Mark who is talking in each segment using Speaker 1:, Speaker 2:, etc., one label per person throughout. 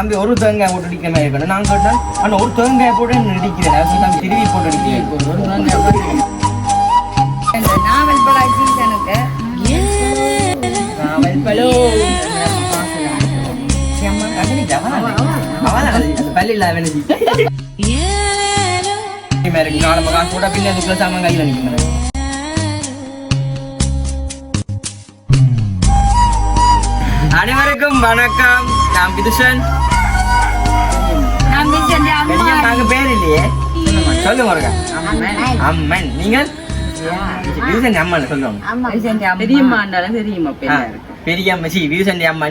Speaker 1: தம்பி ஒரு தேங்காய் போட்டு அடிக்கிற மாதிரி இருக்கணும் நான் கேட்டேன் ஆனா ஒரு தேங்காய் போட்டு நடிக்கிறேன் அது தம்பி திருவி போட்டு அடிக்கிறேன். இருக்கு. நாலு மகன் கூட பின்ன சாமான் கையில் அனைவருக்கும் வணக்கம். நான் விதுஷன்
Speaker 2: நான் மிச்சம் அம்மா
Speaker 1: பெரிய நாங்க பேர் இல்லையே. சொல்லுங்க ஒருக்கா அம்மன். நீங்கள் விதுஷன் அம்மன் சொல்லுவாங்க.
Speaker 2: மிச்சம் அம்மா.
Speaker 3: பெரியம்மாண்டாலும் தெரியுமா
Speaker 1: ஆ, பெரிய அம்மா. சி விதுஷன் அம்மா.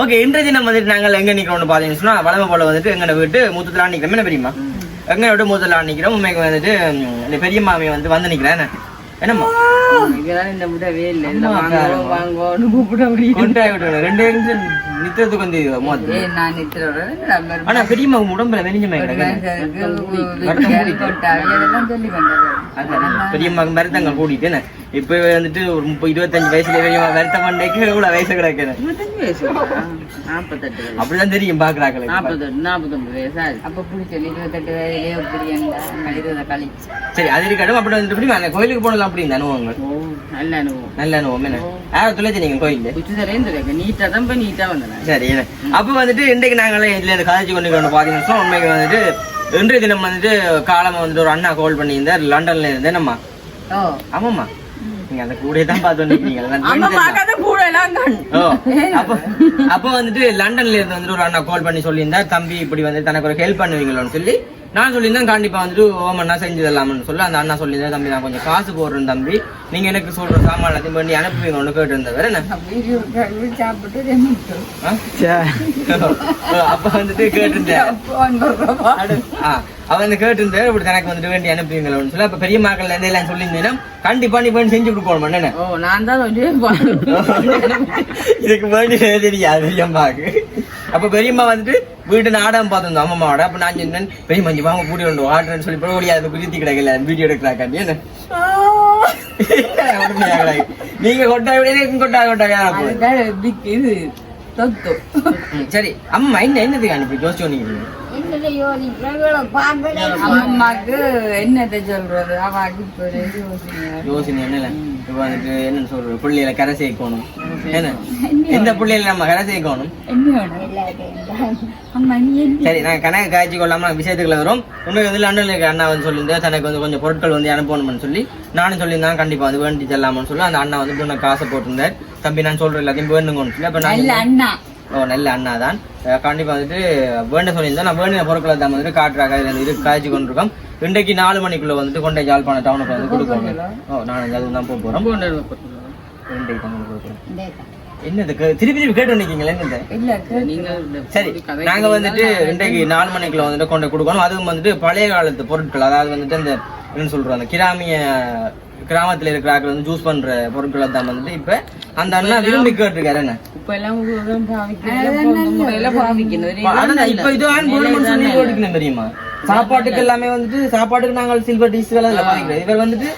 Speaker 1: ஓகே இன்றைய தினம் வந்துட்டு நாங்கள் எங்க நிக்கிறோம்னு பாத்தீங்கன்னு சொன்னா வளமை போல வந்துட்டு எங்க வீட்டு மூத்தத்துல நிக்கிறோம். என்ன பெரியம்மா? எங்க விட்டு மூத்தல நிக்கிறோம். உண்மைக்கு வந்துட்டு பெரியம்மாவை வந்து வந்து நிக்கிறேன்? என்னம்மா?
Speaker 3: இதெல்லாம் இந்த விடவே இல்லை. இதுல
Speaker 1: அம்மா,
Speaker 3: வாங்கோ
Speaker 1: காரம்மா.
Speaker 3: வாங்கோன்னு கூப்பிட முடியும்
Speaker 1: கொண்டாய் விட்டு ரெண்டு நிமிஷம் நித்தத்துக்கு வந்து
Speaker 2: நான்
Speaker 1: ஆனா பெரியம்மா உடம்புல வெளிஞ்சமே பெரியம்மாக்கு மருந்தங்கள் கூட்டிட்டு இப்ப வந்துட்டு ஒரு முப்பது இருபத்தஞ்சு வயசுல பெரியம்மா வருத்தம் பண்ணைக்கு இவ்வளவு வயசு கிடக்குறேன்
Speaker 3: நாற்பத்தெட்டு வயசு.
Speaker 1: அப்படிதான் தெரியும் பாக்குறாங்களே.
Speaker 3: நாற்பத்தெட்டு நாற்பத்தொம்பது வயசு ஆகுது
Speaker 2: அப்ப பிடிச்சல் இருபத்தெட்டு வயதிலே இப்படி இருபதை கழிச்சு
Speaker 1: சரி அது இருக்கட்டும் அப்படி வந்துட்டு எப்படி அந்த கோயிலுக்கு போனலாம் அப்படி இந்த அனுபவங்கள்?
Speaker 3: நல்ல அனுபவம்.
Speaker 1: நல்ல அனுபவம் என்ன? யாரும் துளைச்சு நீங்க கோயில்ல?
Speaker 3: குச்சி தரேன் தெரியாது நீட்டா தான் போய் நீட்டா வந்தேன்.
Speaker 1: சரி? அப்ப வந்துட்டு இன்றைக்கு நாங்களே இதுல இந்த கதைச்சு கொண்டு கொண்டு பாத்தீங்கன்னா உண்மைக்கு வந்துட்டு இன்றைய தினம் வந்துட்டு காலமா வந்துட்டு ஒரு அண்ணா கால் பண்ணியிருந்தார் லண்டன்ல இருந்தேன் நம்ம
Speaker 2: ஓ.
Speaker 1: ஆமாம்மா. நீங்க அந்த கூட தான் பார்த்து ஓ அப்ப வந்துட்டு லண்டன்ல இருந்து வந்துட்டு ஒரு அண்ணா கால் பண்ணி சொல்லியிருந்தார். தம்பி இப்படி வந்து தனக்கு ஒரு ஹெல்ப் பண்ணுவீங்களோன்னு சொல்லி நான் சொல்லியிருந்தேன் கண்டிப்பா வந்துட்டு ஓமண்ணா செஞ்சு தரலாம்னு சொல்லி அந்த அண்ணா சொல்லியிருந்தார். தம்பி நான் கொஞ்சம் காசு போடுறேன் தம்பி. நீங்க எனக்கு சொல்ற சாமான் எல்லாத்தையும் பண்ணி அனுப்புவீங்கன்னு கேட்டு இருந்தவர் என்ன? அப்ப வந்துட்டு கேட்டிருந்தேன். ஆ, அவ வந்து கேட்டிருந்தாரு இப்படி தனக்கு வந்துட்டு வேண்டி அனுப்புவீங்களோன்னு சொல்லி. அப்ப பெரிய மக்கள் இருந்து எல்லாம் சொல்லியிருந்தேன்னா கண்டிப்பா நீ பண்ணி செஞ்சு கொடுக்கணும் என்ன
Speaker 3: ஓ நான் தான்
Speaker 1: இதுக்கு வேண்டி தெரியாது பெரியம்மாக்கு அப்ப பெரியம்மா வந்துட்டு வீட்டு நாடகம் பார்த்துருந்தோம் அம்மாவோட அப்ப நான் சொன்னேன் பெரியம்மா இங்க வாங்க கூட்டி கொண்டு ஆடுறேன்னு சொல்லி போய் ஓடியாது குதித்தி கிடக்கல. வீடியோ எடுக்கிறாக்காண்டி என்ன. நீங்க கொட்டா விட கொட்டா கொட்டா
Speaker 3: இது
Speaker 1: சரி. அம்மா என்ன என்னதுக்கு அனுப்பி யோசிச்சு நீங்க
Speaker 2: அம்மாக்கு என்னத்தை சொல்றது? அவாக்கு இப்ப ஒரு யோசனை
Speaker 1: யோசனை என்னல இப்ப வந்துட்டு என்னன்னு சொல்றது? பிள்ளைகளை கரை சேர்க்கணும் என்ன? எந்த பிள்ளைகளை நம்ம கரை சேர்க்கணும்
Speaker 2: என்ன?
Speaker 1: சரி நான் கணக்கு காய்ச்சி கொள்ளாம விஷயத்துக்குள்ள வரும். உண்மைக்கு வந்து லண்டன்ல இருக்க அண்ணா வந்து சொல்லியிருந்தா தனக்கு வந்து கொஞ்சம் பொருட்கள் வந்து அனுப்பணும்னு சொல்லி. நானும் சொல்லியிருந்தேன் கண்டிப்பா வந்து வேண்டி செல்லாமன்னு சொல்லி. அந்த அண்ணா வந்து காசை போட்டிருந்தார். தம்பி நான் சொல்றேன் எல்லாத்தையும் வேணுங்கன்னு சொல்லி. அப்ப நான்
Speaker 2: அண்ணா.
Speaker 1: நல்ல அண்ணா தான் அஹ் கண்டிப்பா வந்துட்டு வேண்ட சொல்லியிருந்தேன் நான் வேண்டிய பொருட்களை தான் வந்துட்டு காட்டுறாங்க. இதுல இருந்து இது காய்ச்சி கொண்டிருக்கோம். இன்றைக்கு நாலு மணிக்குள்ள வந்துட்டு கொண்டை ஜாழ்ப்பாணம் டவுனுக்கு வந்து கொடுக்கணும் ஓ நான் அதுவும் தான் போக இன்றைக்கு தான் கொடுக்குறோம் என்னது திருப்பி திருப்பி கேட்டு நிக்கீங்களா என்னது?
Speaker 2: இல்ல
Speaker 3: நீங்க
Speaker 1: சரி நாங்க வந்துட்டு இன்றைக்கு நாலு மணிக்குள்ள வந்துட்டு கொண்டு கொடுக்கணும். அதுவும் வந்துட்டு பழைய காலத்து பொருட்கள் அதாவது வந்துட்டு இந்த என்ன சொல்றோம் அந்த கிராமிய கிராமத்துல இருக்கிற ஆட்கள் வந்து ஜூஸ் பண்ற பொருட்களை தான் வந்துட்டு இப்ப அந்த அண்ணா விரும்பி கேட்டிருக்காரு என்ன
Speaker 3: இப்ப எல்லாம்
Speaker 1: இப்ப இது ஆன் போடணும்னு சொல்லி போட்டுக்கணும் தெரியுமா? சாப்பாட்டுக்கு எல்லாமே வந்துட்டு சாப்பாட்டுக்கு நாங்கள் சில்வர் டிஷ் பாவிக்கிறோம் இவர் வந்துட்டு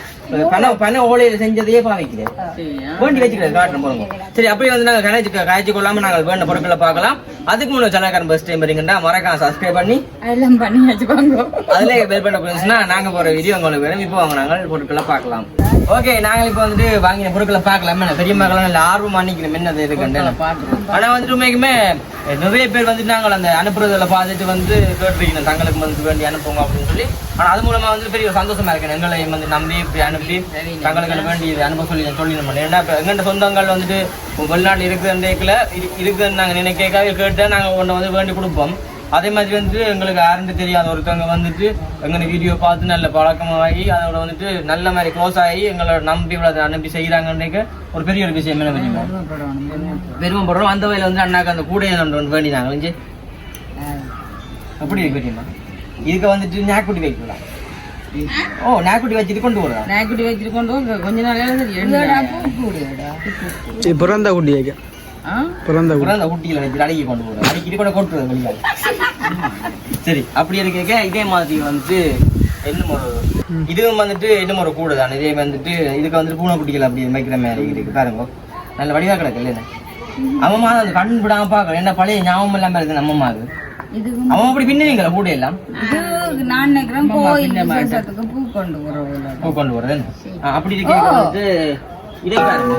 Speaker 1: பண பண ஓலையில செஞ்சதையே பாவிக்கிறேன்
Speaker 3: சரியா?
Speaker 1: வேண்டி வச்சுக்கிறது காட்டுறோம் போதுங்க சரி அப்படியே வந்து நாங்கள் கணக்கு காய்ச்சி கொள்ளாம நாங்கள் வேண்ட பொருட்களை பார்க்கலாம். அதுக்கு முன்னாடி சேனல்காரன் பஸ் டைம் வரீங்கன்னா மறக்காம சப்ஸ்கிரைப் பண்ணி.
Speaker 2: பண்ணி வச்சுக்கோங்க.
Speaker 1: அதுல பெல் பண்ண போற வீடியோ உங்களுக்கு வேணும் இப்போ வாங்க நாங்கள் பொருட்களை பார்க்கலாம். ஓகே நாங்க இப்போ வந்துட்டு வாங்கின பொருட்களை பார்க்கலாம். பெரிய மக்கள் நல்ல ஆர்வம் அன்னைக்கு என்னது இருக்குன்னு
Speaker 3: பாக்குறோம்
Speaker 1: ஆனா வந்துட்டு உண்மைக்குமே நிறைய பேர் வந்துட்டு நாங்கள் அந்த அனுப்புறதில் பார்த்துட்டு வந்து கேட்டிருக்கணும் தங்களுக்கு வந்து வேண்டி அனுப்புங்க அப்படின்னு சொல்லி. ஆனால் அது மூலமாக வந்து பெரிய ஒரு சந்தோஷமா இருக்கு. எங்களை வந்து நம்பி இப்படி அனுப்பி தங்களுக்கு வேண்டி இது அனுப்ப சொல்லி சொல்லி நம்ம ஏன்னா இப்போ எங்கள்கிட்ட சொந்தங்கள் வந்துட்டு வெளிநாட்டில் இருக்கிற இருக்குதுன்னு நாங்கள் நினைக்காக கேட்டு நாங்கள் ஒன்று வந்து வேண்டி கொடுப்போம். அதே மாதிரி வந்துட்டு எங்களுக்கு யாருன்னு தெரியாத ஒருத்தவங்க வந்துட்டு எங்களை வீடியோ பார்த்து நல்ல பழக்கமாகி அதோட வந்துட்டு நல்ல மாதிரி க்ளோஸ் ஆகி எங்களை நம்பி இவ்வளோ அனுப்பி செய்கிறாங்கன்னு ஒரு பெரிய ஒரு விஷயம் என்ன தெரியுமா? பெருமைப்படுறோம் அந்த வகையில் வந்து அண்ணாக்கு அந்த கூடையை ஒன்று வேண்டினாங்க. இஞ்சி. அப்படி இருக்கு தெரியுமா இதுக்கு வந்துட்டு நாக்குட்டி வைக்கலாம் ஓ நாக்குட்டி வச்சுட்டு கொண்டு வரலாம்
Speaker 3: நாய்க்குட்டி வச்சுட்டு கொண்டு கொஞ்ச எழுந்து
Speaker 4: பிறந்த குட்டியாக
Speaker 3: ஆ
Speaker 4: பிறந்த
Speaker 1: அப்புறம் அந்த குட்டியில வச்சு அடக்கி கொண்டு போகிறோம் அடிக்கடி கூட கொண்டு வெளியால். சரி அப்படி இருக்க இதே மாதிரி வந்துட்டு இன்னும் ஒரு இதுவும் வந்துட்டு இன்னும் ஒரு கூடை தான். இதே வந்துட்டு இதுக்கு வந்துட்டு பூனை குட்டிகள் அப்படி வைக்கிற மாதிரி இருக்கு. பாருங்க. நல்ல வடிவா கிடக்கு இல்லைண்ணே? அம்மா அந்த கண் விடாம பார்க்கணும். என்ன பழைய ஞாபகம் இல்லாம இருக்கு நம்ம அம்மாவுக்கு
Speaker 2: இது
Speaker 1: அவன் அப்படி பின்னுவீங்களா கூட எல்லாம்?
Speaker 2: இது நான் நினைக்கிறேன் கோயில் விசேஷத்துக்கு பூ கொண்டு போறவங்கள
Speaker 1: பூ கொண்டு போறது அப்படி இருக்கிறது வந்து இதை பாருங்க.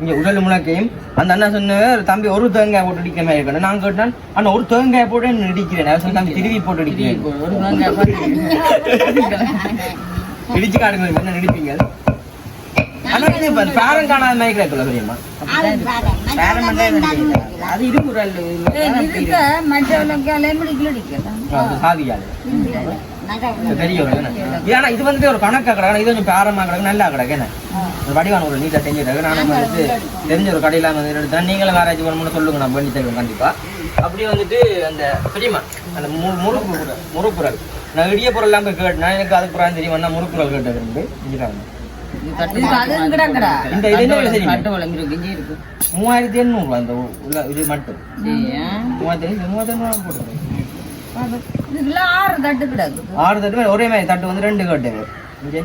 Speaker 1: இங்க உடல் முழக்கையும். அந்த அண்ணா சொன்னவர் தம்பி ஒரு தேங்காய் போட்டு அடிக்கிற மாதிரி இருக்கணும். நான் கேட்டான் அண்ணா ஒரு தேங்காய் போட்டு அவர் சொன்ன தம்பி திருவி போட்டு அடிக்கிறேன்.
Speaker 3: ஒரு தேங்காய்
Speaker 1: இடிச்சு காடுங்க என்ன நடிப்பீங்க? பேரன் காணாத மாதிரி கிடக்குல்ல பெரியம்மா
Speaker 3: அது
Speaker 2: இருக்க
Speaker 1: ஒரு. இது ஆனா இது வந்து ஒரு கணக்கா கிடக்கு இது கொஞ்சம் பேரமா கிடக்கு நல்லா கிடக்கு என்ன? வடிவான ஒரு நீட்டா செஞ்சிருக்கு நானும் வந்துட்டு தெரிஞ்ச ஒரு கடையில வந்து எடுத்தேன் நீங்களும் மேரேஜ் பண்ணணும்னு சொல்லுங்க. நான் பண்ணி தருவேன் கண்டிப்பா. அப்படியே வந்துட்டு அந்த பெரியம்மா அந்த மு- முறுக்கு முறுக்குறல் நான் இடிய பொருள் எல்லாம் போய் கேட்டேன் எனக்கு அதுக்கு புறம் தெரியும். நான் முறுக்குறல் கேட்டது இருந்து இங்க பாருங்க.
Speaker 2: இது அதுவும் கிடக்குடா
Speaker 1: இந்த இது என்ன விலை தெரியுமா?
Speaker 3: கட்டு வளம் இருக்கு இஞ்சி இருக்கு.
Speaker 1: மூவாயிரத்தி எண்ணூறுவா இந்த உ- உள்ள இது மட்டும்? மூவாயிரத்தி மூவாயிரத்தி எண்ணூறு போட்டுருக்கேன்
Speaker 2: ஆறு தட்டு கிடக்குது
Speaker 1: ஆறு தட்டு ஒரே மாதிரி தட்டு வந்து ரெண்டு கட்டு இங்கே.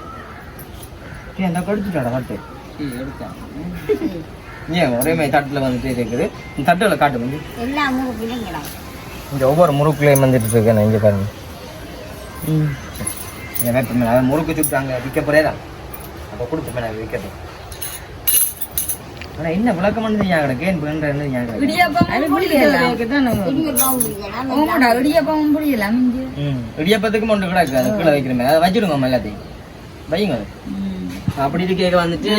Speaker 1: அந்த கடிச்சுட்டாடா தட்டு. ஏன் ஒரே மாதிரி தட்டுல வந்துட்டு இருக்குது. இந்த தட்டுல காட்டு வந்து இந்த ஒவ்வொரு முறுக்குலையும் வந்துட்டு இருக்கேன் இங்க பாருங்க. இங்க வேப்ப மேல அதான் முறுக்கு சுட்டு அங்க விற்க போறேதான் அப்ப கொடுத்து நான் விற்கிறது என்ன விளக்கம் பண்ணி ஞாபகம் ஏன் வேண்ட ஞாபகம்?
Speaker 2: புரியலாம் இங்க
Speaker 1: ம் இடியப்பத்துக்கு ஒன்று கிடக்கு அது கீழே வைக்கிற மாதிரி அதை வச்சிடுங்க எல்லாத்தையும் வையுங்க. அது. அப்படி இருக்க வந்துட்டு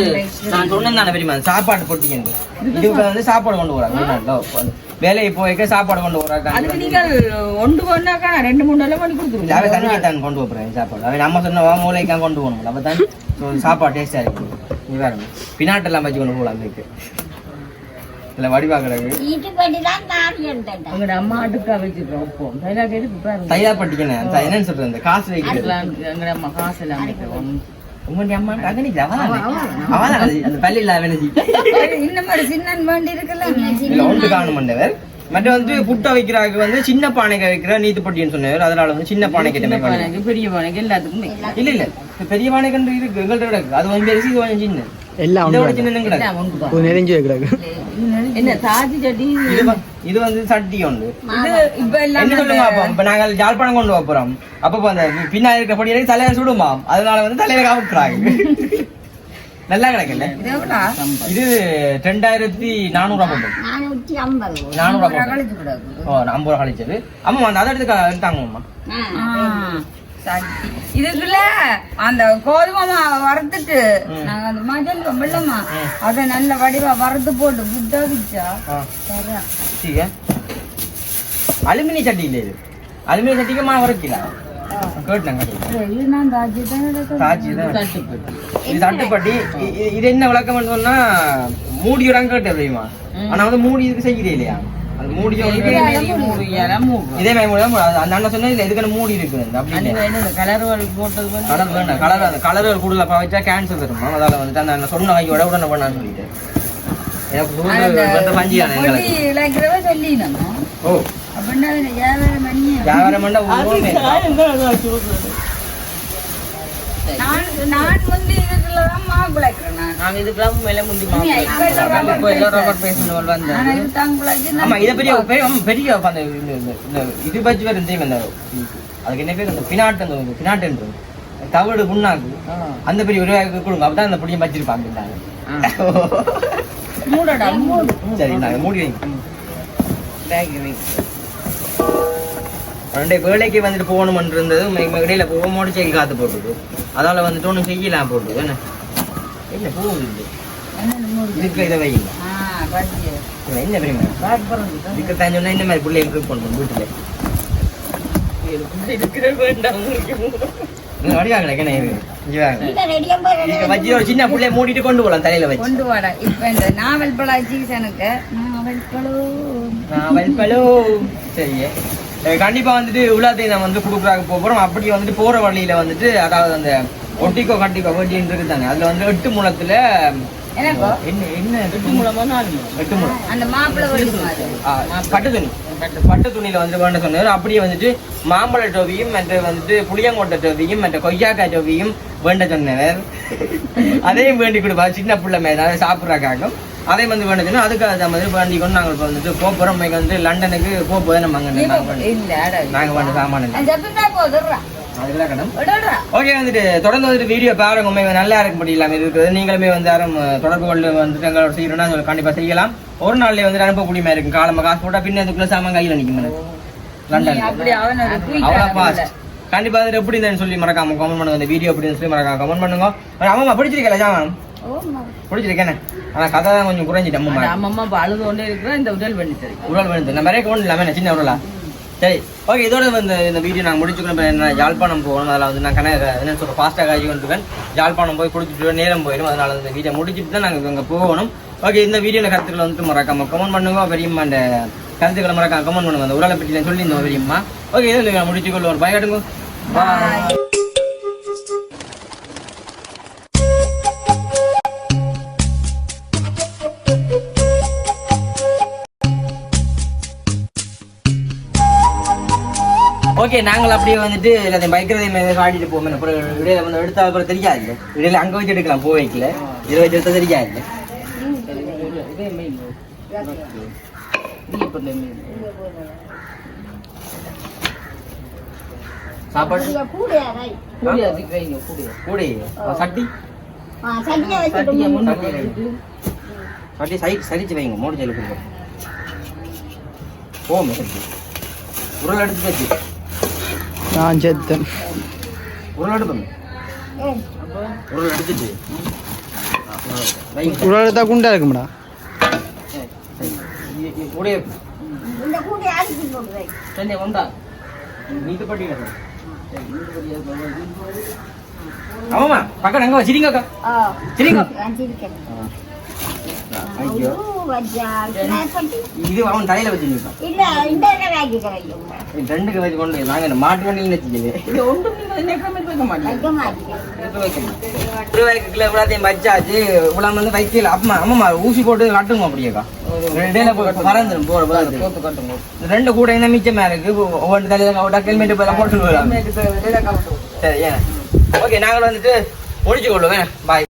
Speaker 1: நான் சொன்னேன் தானே பெரியமா சாப்பாடு பொட்டிக்கண்டு இதுக்கு வந்து சாப்பாடு கொண்டு போறாங்க. வெளிநாட்டுல. வேலைக்கு போய்க்க சாப்பாடு கொண்டு போறாங்க.
Speaker 3: அதுக்கு நீங்கள் ஒன்று கொண்டாக்கா ரெண்டு மூணு நாள் பண்ணி கொடுத்துருங்க
Speaker 1: அவன் தண்ணி தான் கொண்டு போறேன் சாப்பாடு. அவன் நம்ம சொன்ன மூளைக்கான் கொண்டு போகணும். அப்ப தான் சாப்பாடு டேஸ்டா இருக்கு நீ வேற பினாட்டெல்லாம் வச்சு கொண்டு போகலாம் அதுக்கு இல்ல வடிவா கிடக்கு.
Speaker 3: உங்களோட அம்மா அடுக்கா வச்சிருக்கோம் இப்போ எதுக்கு பாருங்க.
Speaker 1: தையா பட்டிக்கணும். என்னன்னு சொல்றது காசு வைக்கிறது.
Speaker 3: எங்களோட அம்மா காசு எல்லாம் வைக்கிறோம்
Speaker 1: உங்களுடைய அம்மா அகனிக்கு அந்த
Speaker 2: இந்த மாதிரி சின்னன் இருக்கலாம்
Speaker 1: இல்ல ஒன்று காணும் மண்டவர். மற்ற வந்து புட்டை வைக்கிறாங்க வந்து சின்ன பானைக்கு வைக்கிற நீத்து பட்டின்னு சொன்னவர். அதனால வந்து சின்ன பானை கிட்ட
Speaker 3: சின்ன
Speaker 1: மாதிரி பண்ணி-
Speaker 3: பானைக்கு பெரிய பானைக்கு எல்லாத்துக்குமே.
Speaker 1: இல்ல இல்ல. பெரிய பானை கண்டு இருக்கு எங்கள்ட்ட கிடக்கு அது கொஞ்சம் பெருசு இது கொஞ்சம் சின்ன.
Speaker 4: எல்லாம்
Speaker 1: கிடக்கு.
Speaker 4: நெறிஞ்சு வைக்கிறாங்க
Speaker 3: என்ன சாதி சட்டி?
Speaker 1: இது வந்து சட்டி ஒன்று.
Speaker 2: இது இப்ப எல்லாம்
Speaker 1: என்ன சொல்லுங்க அப்போ? இப்ப நாங்க ஜாழ்ப்பாணம் கொண்டு போறோம். அப்ப அந்த பின்னாடி இருக்க படி தலையில சுடுமா அதனால வந்து தலையில காமிக்கிறாங்க. நல்லா கிடக்குல்ல?
Speaker 2: இது
Speaker 1: ரெண்டாயிரத்தி நானூறுவா போட்டு.
Speaker 2: கழிச்சு கிடக்குது
Speaker 1: ஓ ஐம்பது ரூபா கழிச்சது. ஆமா அந்த அதை எடுத்து
Speaker 2: சட்டி. இதுக்குள்ள அந்த கோதுமை மாவை வறுத்துட்டு நாங்க அந்த மஞ்சள் வெள்ளமா அதை நல்ல வடிவா வறுத்து போட்டு புத்தா வச்சா
Speaker 1: தரேன். அலுமினிய சட்டி இல்லை இது. அலுமினிய சட்டிக்கு மாவு
Speaker 3: வரைக்கல
Speaker 1: இது என்ன விளக்கம் சொன்னா மூடி விடாங்க கேட்டு தெரியுமா? ஆனா வந்து மூடி இதுக்கு செய்கிறே இல்லையா? இதே மாதிரி அந்த அண்ணன் சொன்னா இல்ல இதுக்கு மூடி இருக்கு அப்படி
Speaker 3: அது
Speaker 1: இல்லை
Speaker 3: என்ன கலர் போட்டது
Speaker 1: கலர் வேண்டாம் கலர் அந்த கலர்கள் கூடுதல பாவிச்சா கேன்சர் தருமா? அதால வந்துட்டு அந்த அண்ணன் சொன்ன கையோட உடனே பண்ணான்னு எனக்கு பஞ்சியான ஓ.
Speaker 2: அப்படின்னா வியாபாரம் பண்ணி
Speaker 1: வியாபாரம் பண்ண
Speaker 2: நான் நான் வந்து
Speaker 3: நாங்க இதுக்கெல்லாம் மேல முந்தி
Speaker 2: இப்போ எல்லாம்
Speaker 3: வந்தாங்க
Speaker 1: ஆமா பெரிய பெரிய அந்த இது பச்சு வேற தெரியும் அந்த அதுக்கு என்ன பேர் அந்த பினாட்டு பினாட்டுன்றது தவிடு புண்ணாக்கு அந்த பெரிய ஒரு கொடுங்க அப்பதான் அந்த புடியும் வச்சிருப்பாங்க சரி நாங்க மூடி வைங்க வேலைக்கு வந்துட்டு போகணும் இருந்தது இடையில போக மோடிச்சைக்கு காத்து போட்டுருக்கு அதால வந்துட்டு ஒன்றும் செய்யலாம் போட்டுது என்ன? என்ன போகுது இதுக்கு இதை வைங்க என்ன பெரியமா இதுக்கு தான் சொன்னா இந்த மாதிரி பிள்ளை இம்ப்ரூவ் பண்ணணும் வீட்டுல. சின்ன பிள்ளைய மூடிட்டு கொண்டு போகலாம் தலையில வச்சு.
Speaker 2: கொண்டு வாடா. இப்ப இந்த நாவல் பழ சீசனுக்கு நாவல் பழம்.
Speaker 1: நாவல் அஹ் கண்டிப்பா வந்துட்டு உள்ளாத்தையும் நான் வந்து கொடுக்குறாங்க போறோம். அப்படி வந்துட்டு போற வழியில வந்துட்டு அதாவது அந்த ஒட்டிக்கோ கட்டிக்கோ வேட்டின்னு இருக்கு தானே. அதுல வந்து எட்டு
Speaker 2: எனக்கோ
Speaker 1: என்ன என்ன
Speaker 3: எட்டு மூலமா மூலம்
Speaker 1: எட்டு முளம்
Speaker 2: அந்த மாப்பிள்ளை
Speaker 1: துணி. மற்ற பட்டு துணியில வந்து வேண்ட சொன்னார் அப்படியே வந்துட்டு மாம்பழ டோவியும் மற்ற வந்துட்டு புளியங்கொட்டை டோவியும் மற்ற கொய்யாக்காய் டோவியும் வேண்ட சொன்னவர். அதையும் வேண்டி கொடுப்பா. சின்ன பிள்ளை மேல சாப்பிட்றாக்காகும் அதே வந்து வேண்ட சொன்னா அதுக்காக தான் மாதிரி வேண்டி கொண்டு நாங்கள் இப்போ வந்துட்டு போகிறோம் இன்னைக்கு வந்து லண்டனுக்கு போக போதே நம்ம அங்கே நாங்கள் வேண்ட. சாமான ஓகே வந்துட்டு தொடர்ந்து வந்துட்டு வீடியோ பாருங்க உண்மை நல்லா இருக்க முடியல இருக்குது. நீங்களுமே வந்து யாரும் தொடர்பு கொண்டு வந்துட்டு எங்களோட செய்யணும்னா அது கண்டிப்பா செய்யலாம். ஒரு நாள்லயே வந்து அனுப்பக்கூடிய இருக்கும் காலமா காசு போட்டா பின்ன அதுக்குள்ள சாமான் கையில் நிற்கும் லண்டன்
Speaker 2: அவன்
Speaker 1: அவ்வளோ ஃபாஸ்ட் கண்டிப்பா அது எப்படி இருந்தேன்னு சொல்லி மறக்காம கமெண்ட் பண்ணுங்க. இந்த வீடியோ எப்படின்னு சொல்லி மறக்காம கமெண்ட் பண்ணுங்க. அம்மா பிடிச்சிருக்கல ஜாமான் பிடிச்சிருக்கேன்? ஆனா கதை தான் கொஞ்சம் குறைஞ்சிட்டு அம்மா
Speaker 3: அம்மம்மா இப்ப அழுது கொண்டே இருக்கிறோம் இந்த உடல் பண்ணி தரும்
Speaker 1: உடல் விழுந்து நம்ம நிறைய கவுண்ட் இல்லாமல் சின்ன உடலா? சரி ஓகே இதோட வந்து இந்த வீடியோ நாங்கள் முடிச்சுக்கணும் என்ன யாழ்ப்பாணம் போகணும். அதில் வந்து நான் கணக்கு என்ன சொல்ற ஃபாஸ்ட்டாக காய்ச்சி கொண்டுருக்கேன் யாழ்ப்பாணம் போய் குடிச்சிட்டு நேரம் போயிடும். அதனால இந்த வீடியோ முடிச்சுட்டு தான் நாங்கள் இங்கே போகணும். ஓகே இந்த வீடியோவில் கருத்துக்களை வந்துட்டு மறக்காம கமெண்ட் பண்ணுங்க. பெரியம்மா அந்த கருத்துக்களை மறக்காம கமெண்ட் பண்ணுங்க. அந்த உடலை பற்றி நான் சொல்லியிருந்தோம் பெரியம்மா. ஓகே இதில் முடிச்சுக்கொள்ள ஒரு பயக்காட்டுங்க பாய் ஓகே நாங்கள் அப்படியே வந்துட்டு எல்லாத்தையும் பைக்கிறதையும் மேலே காட்டிட்டு போவோம். அப்புறம் இடையில வந்து எடுத்தா அப்புறம் தெரியாது. இடையில அங்கே வச்சு எடுக்கலாம் போ வைக்கல. இதை வச்சு எடுத்தா தெரியாது. சாப்பாடு? கூடை சட்டி? சட்டி சை சரிச்சு வைங்க. மூணு ஜெயிலுக்கு சட்டி. உருள் எடுத்து வச்சு.
Speaker 4: நான் செத்தன்
Speaker 1: வைங்க
Speaker 4: உடல் குண்டா இருக்கும்டா.
Speaker 1: ஆமாம்மா பக்கம் அங்கே வச்சிருங்க அக்கா. சரிங்க. இது அவன் தலையில வச்சு நிற்பான் ரெண்டுக்கு வச்சு கொண்டு நாங்க மாட்டு வண்டியில் இவ்வளோத்தையும் வச்சாச்சு. இவ்வளோ வந்து வைக்கல அப்பமா அம்மா ஊசி போட்டு கட்டுங்க அப்படியேக்கா. போய் போற போது
Speaker 3: காட்டுங்க.
Speaker 1: ரெண்டு கூட என்ன மிச்சமா இருக்கு. ஒவ்வொன்று தலையில விட்டா ஹெல்மெட் போய் போட்டு. சரி ஏன்? ஓகே நாங்கள் வந்துட்டு முடிச்சு கொள்ளுவேன் பாய்